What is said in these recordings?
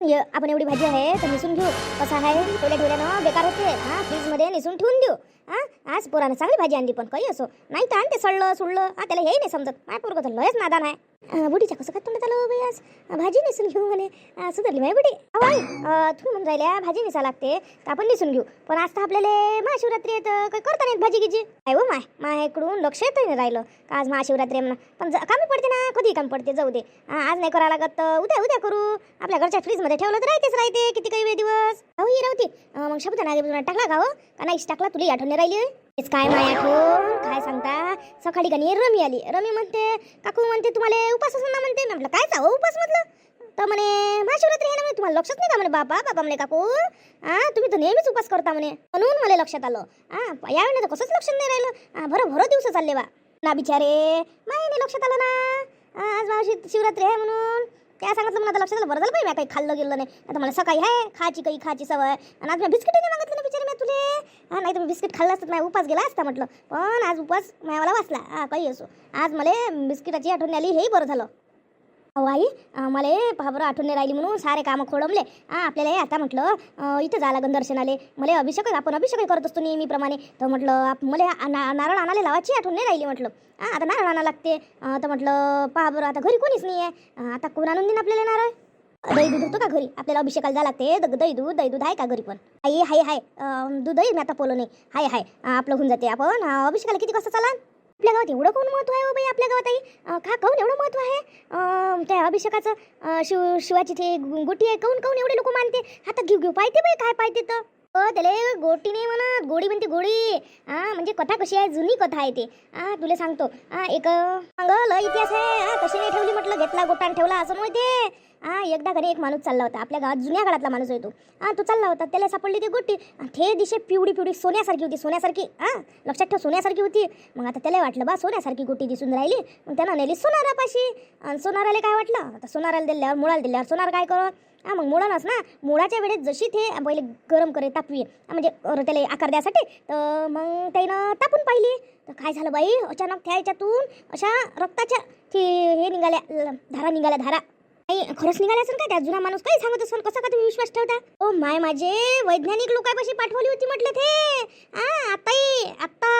ये, आपण एवढी भाजी आहे तर निसून घेऊ. कसं आहे? ठेवल्या ठेवल्यानं बेकार होते. हा फ्रीजमध्ये निसून ठेवून देऊ. हा आज पोरानं चांगली भाजी आणली पण काही असो. नाही तर आणते सडलं सुडलं. हा त्याला हेही नाही समजत. काय पोरगं तर लयच नादान आहे. बुटीच्या कसं काय तोंडात आलं हो बाई आज? भाजी निसून घेऊ म्हणे. सुधारली माय बुटी अहो तुम्ही म्हणून राहिल्या भाजी निसा लागते तर आपण निसून घेऊ. पण आज तर आपल्याला महाशिवरात्री येत काही करता नाहीत भाजी गिजी. काय हो माय? माझ्याकडून लक्ष येत नाही राहिलं. का आज महाशिवरात्री म्हणा. पण कामी पडते ना कधी काम पडते जाऊ दे. आज नाही करावं लागत उद्या उद्या करू. आपल्या घरच्या फ्रीजमध्ये ठेवलं तर राहतेच राहते. किती काही वेळ दिवस. हो ही राहते मग शब्द टाकला का हो? का नाही टाकला तुला आठवण राहिली तेच काय माय आठवण? काय सांगता? सकाळी का रमी आली. रमी म्हणते काकू म्हणते तुम्हाला उपास ना म्हणते. म्हटलं काय चावं हो उपास म्हटलं? तर म्हणे महाशिवरात्री आहे ना म्हणे तुम्हाला लक्षात नाही का म्हणे बाबा बाबा म्हणे काकू? हा तुम्ही तर नेहमीच उपास करता म्हणे. म्हणून मला लक्षात आलं. हा यावेळेला तर कसंच लक्षात नाही राहिलं. हा, भरं दिवस चालले बा. ना बिचारे माही नाही लक्षात आलं ना. आज महाशिव शिवरात्री आहे म्हणून. काय सांगितलं मला आता लक्षात आलं बरं झालं बाई काही खाल्लं गेलं नाही. आता मला सकाळी आहे खायची काही खायची सवय. आणि आज मी बिस्किट नाही मागितलं ना बिचारे मी तुले हा नाही तर मी बिस्किट खाल्लं असतं माझ्या उपास गेला असता म्हटलं. पण आज उपास मायावाला वाचला. हा काही असो. आज मला बिस्किटाची आठवण आली हेही बरं झालं. अहो आई मला पहा बरं आठवण नाही राहिली म्हणून सारे कामं खोडमले. हां आपल्याला हे आता म्हटलं इथं जा लागन दर्शनाले. मला अभिषेक आपण अभिषेक करत असतो नेहमीप्रमाणे. तर म्हटलं आप- मला ना- नारळ आणायला लावायची आठवण नाही राहिली म्हटलं. हा आता नारळ आणावं लागते. तर म्हटलं पहा बरं आता घरी कोणीच नाही आहे आता कोण आणून देईन आपल्याला नारळ दही दूध होतं का घरी? आपल्याला अभिषेकाला जायला लागते. द- दही दूध दही दूध आहे का घरी पण? आई हाय हाय. दूध दूधही मी आता पोलो नाही. हाय हाय. आपलं होऊन जाते आपण. अभिषेकाला किती कसं चालान? आपल्या गावात एवढं कोण महत्त्व आहे हो बाई आपल्या गावात आई? का काऊन एवढं महत्त्व आहे? त्या अभिषेकाचं शिव शिवाची ते गुटी आहे काऊन काऊन एवढे लोक मानते? हातात घेऊ घेऊ पाहिजे बाई काय पाहते तर? अ त्याला गोटी नाही म्हणत गोडी म्हणते गोडी. हा म्हणजे कथा कशी आहे? जुनी कथा आहे ते. हा तुला सांगतो. हा एक सांग इतिहास आहे. हा कशी नाही ठेवली म्हटलं? घेतला गोटान ठेवला असं माहिती हा एकदा घरी एक माणूस चालला होता. आपल्या गावात जुन्या काळातला माणूस येतो हा तो चालला होता. त्याला सापडली ती गोटी. आणि दिशे पिवडी पिवडी सोन्यासारखी होती सोन्यासारखी. हा लक्षात ठेव सोन्यासारखी होती. मग आता त्याला वाटलं बा सोन्यासारखी गोटी दिसून राहिली. मग त्यानं नेली सोनारापाशी. आणि सोनाराला काय वाटलं? आता सोनाराला दिल्यावर मुळाला दिल्यावर सोनार काय करत हा मग मुळानच ना मुळाच्या वेळेस जशी ते पहिले गरम करे तापवी म्हणजे त्याला आकार द्यासाठी तर मग त्यानं तापून पाहिली. तर काय झालं बाई अचानक त्या याच्यातून अशा रक्ताच्या की हे निघाल्या धारा निघाल्या धारा. नाही खरंच निघाल्या असेल का त्या? जुना माणूस काही सांगत असेल कसा का तुम्ही विश्वास ठेवता? ओ माय माझे वैज्ञानिक लोकांपाशी पाठवली होती म्हटलं ते. आत्ताही आत्ता.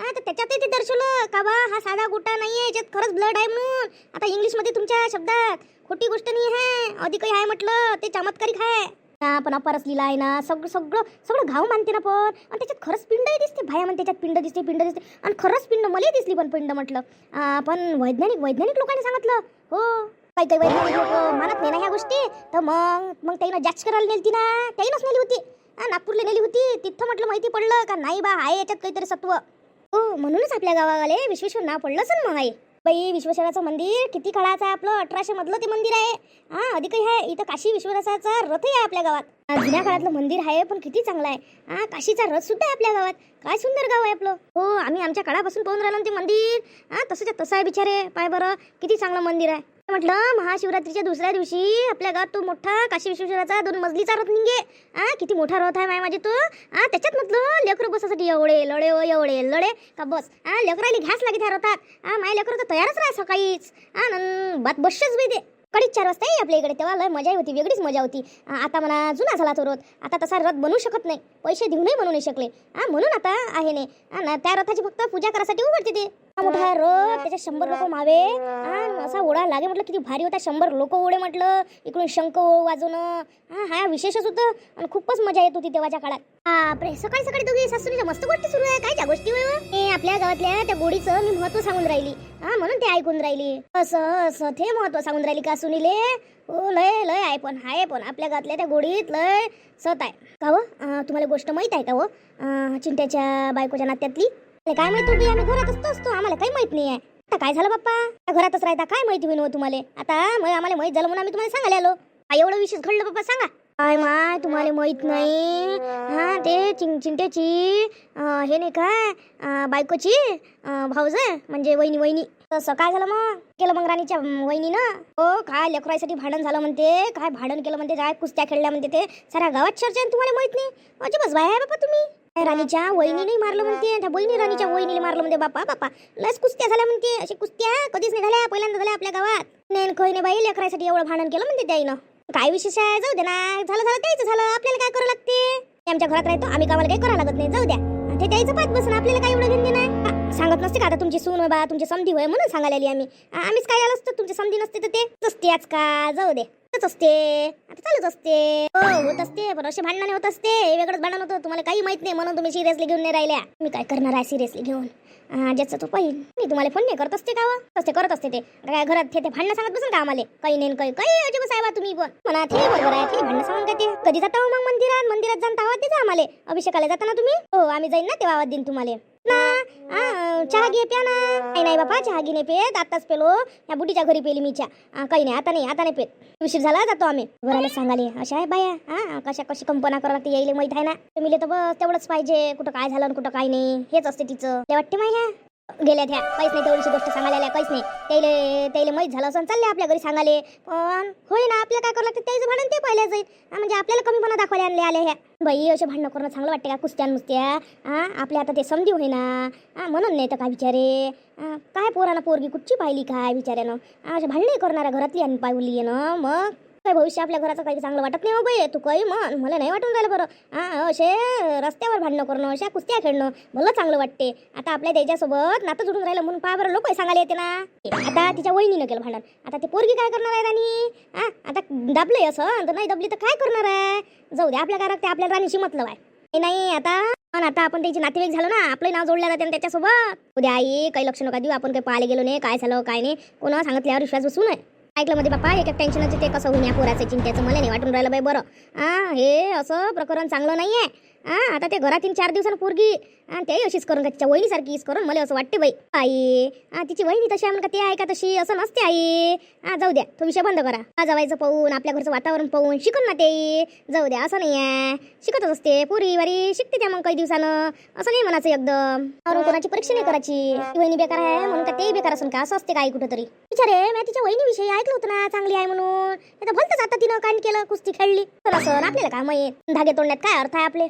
हा तर त्याच्यातही ते दर्शवलं. का बा हा साधा गोटा नाही आहे याच्यात खरंच ब्लड आहे म्हणून. आता इंग्लिशमध्ये तुमच्या शब्दात खोटी गोष्ट नाही आहे अधिकही आहे म्हटलं ते चमत्कारिक आहे. ना पण अपरच लिहिला आहे ना सगळं सगळं सगळं घाव मानते ना पण. आणि त्याच्यात खरंच पिंडही दिसते भाया म्हणते त्याच्यात पिंड दिसते पिंड दिसते. आणि खरंच पिंड मलाही दिसली पण पिंड म्हटलं. पण वैज्ञानिक वैज्ञानिक लोकांनी सांगितलं. हो. काही काही वैज्ञानिक लोक मानत नाही ना ह्या गोष्टी. तर मग मग त्यानं जाच करायला नेलती ना त्यानंच नेली होती. नागपूरला नेली होती. तिथं म्हटलं माहिती पडलं का नाही बा आहे याच्यात काहीतरी सत्व. हो म्हणूनच आपल्या गावावाले विश्वेश्वर नाव पडलं असेल मग आहे बाई विश्वेश्वराचं मंदिर किती काळाचं आहे आपलं? अठराशे मधलं ते मंदिर आहे. हा अधिकही आहे इथं काशी विश्वनाथाचा रथही आहे आपल्या गावात. जुन्या काळातलं मंदिर आहे पण किती चांगलं आहे. हा काशीचा रथ सुद्धा आहे आपल्या गावात. काय सुंदर गाव आहे आपलं. हो आम्ही आमच्या काळापासून पाहून राहिलो ते मंदिर. हा तसंच्या तसं आहे बिचारे. पाय बरं किती चांगलं मंदिर आहे. म्हटलं महाशिवरात्रीच्या दुसऱ्या दिवशी आपल्या गावात तो मोठा काशी विश्वेश्वराचा दोन मजलीचा रथ निघे. आ किती मोठा रथ आहे माय माझे तो. आ त्याच्यात म्हटलं लेकरं बसासाठी एवढे लढे ओ एवढे लढे. का बस. आ लेकराला घ्यास लागे त्या रथात. आ माय लेकरं तर तयारच राहा सकाळीच. आ नन बात बसच बी दे. कडीच चार वाजता आहे आपल्या इकडे. तेव्हा लय मजा होती वेगळीच मजा होती. आता म्हणा जुना झाला तो रथ. आता तसा रथ बनवू शकत नाही. पैसे देऊनही बनवू नाही शकले. हा म्हणून आता आहे नाही हा ना त्या रथाची फक्त पूजा करायसाठी उघडते ते. मोठा रथ त्याच्या शंभर लोक मावे. असा ओढा लागे म्हटलं किती भारी होता. शंभर लोक ओढे म्हटलं. इकडून शंख वाजवणं. हा हा विशेषच होतं. आणि खूपच मजा येत होती तेव्हाच्या काळात. आपले सकाळी सकाळी दोघी सासूच्या मस्त गोष्टी सुरू आहे. काय त्या गोष्टी आपल्या गावातल्या त्या गोडीचं मी महत्त्व सांगून राहिली. हा म्हणून ते ऐकून राहिली. असं असं ते महत्त्व सांगून राहिली का सुनीले? हो लय लय आहे पण आहे पण आपल्या गातल्या त्या गोडीत लय सत आहे. का हो? तुम्हाला गोष्ट माहीत आहे का हो? चिंट्याच्या बायकोच्या नात्यातली? काय माहीत होती? आम्ही घरातच असतो असतो आम्हाला काही माहीत नाही आहे आता काय झालं बाप्पा? घरातच राहता काय माहिती होईल तुम्हाला? आता मग आम्हाला माहीत झालं म्हणून आम्ही तुम्हाला सांगायला आलो. काय एवढं विशेष घडलं बाप्पा सांगा. काय माय तुम्हाला माहीत नाही? हा ते चिं चिंट्याची हे नाही काय बायकोची भाऊज म्हणजे वहिनी वहिनी. तसं काय झालं मग केलं मग राणीच्या वहिनीनं. हो काय लेकरासाठी भांडण झालं म्हणते काय भांडण केलं म्हणते काय कुस्त्या खेळल्या म्हणते ते. साऱ्या गावात चर्चा तुम्हाला माहीत नाही. अजिबात बाय आहे बापा तुम्ही. राणीच्या वहिनीने मारलं म्हणते त्या बहिणी राणीच्या वहिनीने मारलं म्हणते बापा बापा. लस कुस्त्या झाल्या म्हणते अशी कुस्त्या कधीच नाही झाल्या पहिल्यांदा झाल्या आपल्या गावात. नाही खय नाही बाई लेकरासाठी एवढं भांडण केलं म्हणते त्याईनं. काय विशेष आहे? जाऊ दे ना. झालं झालं द्यायचं झालं. आपल्याला काय करावं लागते? ते आमच्या घरात राहतो आम्ही कामाला काही करावं लागत नाही. जाऊ द्या. ते द्यायचं पाच बसून. आपल्याला काय एवढं घेऊन नाही? सांगत नसते का आता तुमची सून बा तुमची समधी होय म्हणून सांगायला आली आम्ही. आम्हीच काय आलो असतो? तुमची समधी नसते तर ते. असते आज का? जाऊ दे. होतच असते. आता चालूच असते. हो होत असते पण असे भांडणाने होत असते. वेगळंच भांडण होतं. तुम्हाला काही माहीत नाही म्हणून तुम्ही सिरियसली घेऊन नाही राहिल्या. मी काय करणार आहे सिरियसली घेऊन? हा, ज्याचं तो पाहिजे मी तुम्हाला फोन नाही करत असते का तसे असते करत असते ते. आता काय घरात ते ते भांडणं सांगत बसून का आम्हाला? काही नाही न काही. काही अजिब साहेबा तुम्ही पण. म्हणा ते बरोबर आहे ते भांडणं सांगून काय ते कधी जाता हो मग मंदिरात? मंदिरात जाणता आवाज देता आम्हाला? अभिषेकाला जाता ना तुम्ही? हो आम्ही जाईन ना तेव्हा आवाज देईन तुम्हाला. ना आ, चहा घे प्या ना. नाही नाही बापा चहा घे नाही पेत. आताच पेलो. या बुटीच्या घरी पेली मी चहा. काही नाही आता नाही आता नाही पेत. उशीर झाला जातो आम्ही. घराला सांगाले अशा आहे बाया. हा कशा कशी कंपना करावं लागते यायला माहीत आहे ना. तुम्ही तर बस तेवढंच पाहिजे. कुठं काय झालं कुठं काय नाही. हेच असते तिचं. ते वाटते माया. गेल्या त्या काहीच नाही तेवढीशी गोष्ट सांगायला काहीच नाही. त्याले त्याला माहीत झालं असं चालले आपल्या घरी सांगाले पण होय ना आपल्याला काय करावं लागतं? त्याचं भांडण ते पाहिलं जाईल. म्हणजे आपल्याला कमीपणा दाखवायला आणले आले ह्या. बाई असे भांडणं करणं चांगलं वाटते का? कुस्त्या नुसत्या हा आपल्या आता ते समधी होईना. हा म्हणून नाही तर काय विचारे काय पोरानं पोरगी कुठची पाहिली काय विचारानं असे अशा भांडणे करणाऱ्या घरातली आणि पाहिली ना मग? काय भविष्य आपल्या घराचं काही चांगलं वाटत नाही हो बाई. तू काही म्हण. मला नाही वाटून राहिलं बरं. हा असे रस्त्यावर भांडणं करणं अशा कुस्त्या खेळणं भलं चांगलं वाटते. आता आपल्या त्याच्यासोबत नातं जुडून राहिलं म्हणून पहा बरं लोक सांगायला येते ना. आता तिच्या वहिनीनं केलं भांडण. आता ते पोरगी काय करणार आहे राणी? हा आता दाबलंय असं. तर नाही दबली तर काय करणार आहे? जाऊ दे आपल्या घरात ते आपल्या राणीशी मतलब आहे हे नाही आता पण आता आपण त्याचे नातेवाईक झालो ना आपलं नाव जोडलं जाते त्याच्यासोबत. उद्या आई काही लक्ष नका देऊ आपण काही पाहायला गेलो नाही काय झालं काय नाही. कोणा सांगितल्यावर विश्वास बसू नये. ऐकलं मध्ये बापा एक टेन्शनच ते कसं होऊन या पोराचं चिंतेचं मला नाही वाटून राहिलं बाई बरं. हा हे असं प्रकरण चांगलं नाही आहे हा आता ते घरात तीन चार दिवसानं पोरगी आणि ते अशीच करून का तिच्या वहिनीसारखीच करून मला असं वाटते बाई. आई हा तिची वहिनी तशी आहे का ते आहे का तशी? असं नसते आई. हा जाऊ द्या तो विषय बंद करा. हा जावायचं पाहून आपल्या घरचं वातावरण पाहून शिकून ना ते. जाऊ द्या असं नाही आहे. शिकतच असते पोरी वारी शिकते त्या मग काही दिवसानं. असं नाही म्हणायचं एकदम. और कोणाची परीक्षा नाही करायची. ती वहिनी बेकार आहे म्हणून का ते बेकार असून का? असं असते काही कुठं तरी विचारे मी तिच्या वहिनीविषयी ऐकलं होतं ना चांगली आहे म्हणून. आता भलतंच आता तिनं कांड केलं कुस्ती खेळली. तर असं आपल्याला काय माहीत? धागे तोडण्यात काय अर्थ आहे आपले?